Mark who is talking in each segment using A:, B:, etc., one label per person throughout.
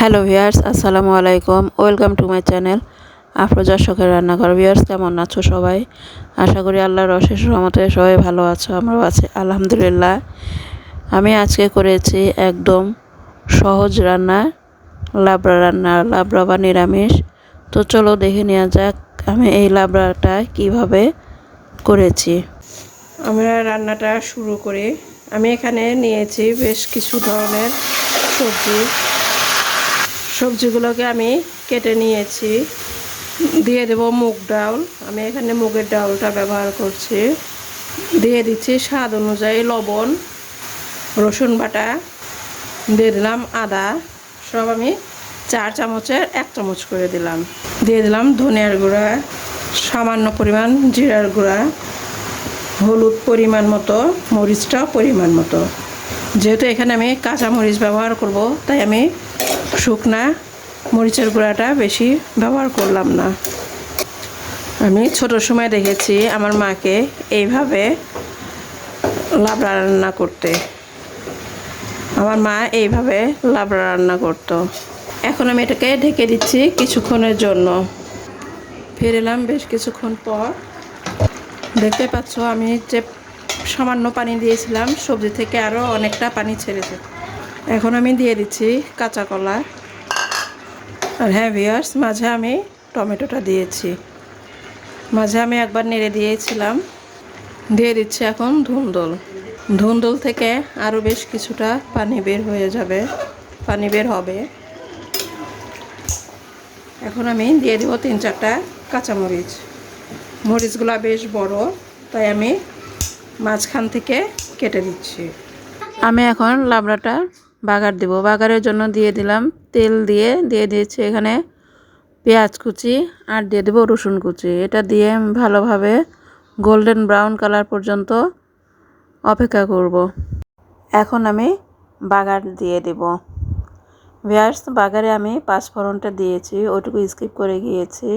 A: Hello viewers, আসসালামু আলাইকুম। Welcome to my channel Afroza শখের রান্নাঘর। ভিয়ার্স, কেমন আছো সবাই? আশা করি আল্লাহর অশেষ রহমতে সবাই ভালো আছো, আমরাও আছি, আলহামদুলিল্লাহ। আমি আজকে করেছি একদম সহজ রান্না, লাবড়া রান্না, লাবড়া বা নিরামিষ। তো চলো দেখে নেওয়া যাক আমি এই লাবড়াটা কীভাবে করেছি। আমরা রান্নাটা শুরু করি। আমি এখানে নিয়েছি বেশ কিছু ধরনের সবজি। সবজিগুলোকে আমি কেটে নিয়েছি। দিয়ে দেব মুগ ডাল। আমি এখানে মুগের ডালটা ব্যবহার করছি। দিয়ে দিচ্ছি স্বাদ অনুযায়ী লবণ, রসুন বাটা, দিয়ে দিলাম আদা। সব আমি চার চামচের এক চামচ করে দিলাম। দিয়ে দিলাম ধনিয়ার গুঁড়া, সামান্য পরিমাণ জিরার গুঁড়া, হলুদ পরিমাণ মতো, মরিচটাও পরিমাণ মতো। যেহেতু এখানে আমি কাঁচা মরিচ ব্যবহার করব, তাই আমি শুকনা মরিচের গুঁড়াটা বেশি ব্যবহার করলাম না। আমি ছোট সময় দেখেছি আমার মাকে এইভাবে লাবড়া রান্না করতে। আমার মা এইভাবে লাবড়া রান্না করত। এখন আমি এটাকে ঢেকে দিচ্ছি কিছুক্ষণের জন্য। ফিরেলাম বেশ কিছুক্ষণ পর। দেখতে পাচ্ছ আমি যে সামান্য পানি দিয়েছিলাম, সবজি থেকে আরও অনেকটা পানি ছেড়েছে। এখন আমি দিয়ে দিচ্ছি কাঁচা কলা। আর হ্যাঁ ভিয়ার্স মাঝে আমি টমেটোটা দিয়েছি। মাঝে আমি একবার নেড়ে দিয়েছিলাম। দিয়ে দিচ্ছি এখন ধুন্দল। ধুন্দল থেকে আরও বেশ কিছুটা পানি বের হয়ে যাবে, পানি বের হবে। এখন আমি দিয়ে দেবো তিন চারটা কাঁচামরিচ। মরিচগুলো বেশ বড়, তাই আমি মাঝখান থেকে কেটে দিচ্ছি। আমি এখন লাবড়াটা বাগার দেব। বাগারের জন্য দিয়ে দিলাম তেল দিয়ে দিয়ে দিয়েছি এখানে পেঁয়াজ কুচি আর দিয়ে দেবো রসুন কুচি। এটা দিয়ে ভালোভাবে গোল্ডেন ব্রাউন কালার পর্যন্ত অপেক্ষা করব। এখন আমি বাগার দিয়ে দেব। ভিয়ার্স বাগারে আমি পাঁচফোড়নটা দিয়েছি ওটুকু স্কিপ করে গিয়েছি।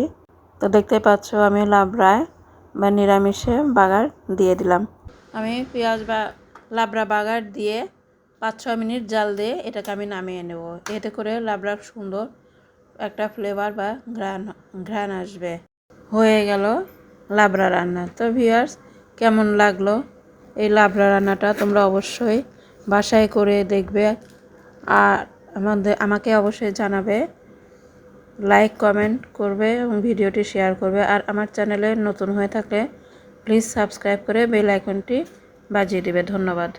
A: তো দেখতে পাচ্ছ আমি লাবড়ায় বা নিরামিষে বাগার দিয়ে দিলাম। আমি পেঁয়াজ বা লাবড়া বাগার দিয়ে পাঁচ ছ মিনিট জাল দিয়ে এটাকে আমি নামিয়ে নেব। এতে করে লাবড়ার সুন্দর একটা ফ্লেভার বা ঘ্রাণ ঘ্রাণ আসবে। হয়ে গেল লাবড়া রান্না। তো ভিউয়ার্স কেমন লাগল এই লাবড়া রান্নাটা তোমরা অবশ্যই বাসায় করে দেখবে। আর আমাদের, আমাকে অবশ্যই জানাবে। লাইক কমেন্ট করবে এবং ভিডিওটি শেয়ার করবে। আর আমার চ্যানেলে নতুন হয়ে থাকলে প্লিজ সাবস্ক্রাইব করে বেল আইকনটি বাজিয়ে দেবে। ধন্যবাদ।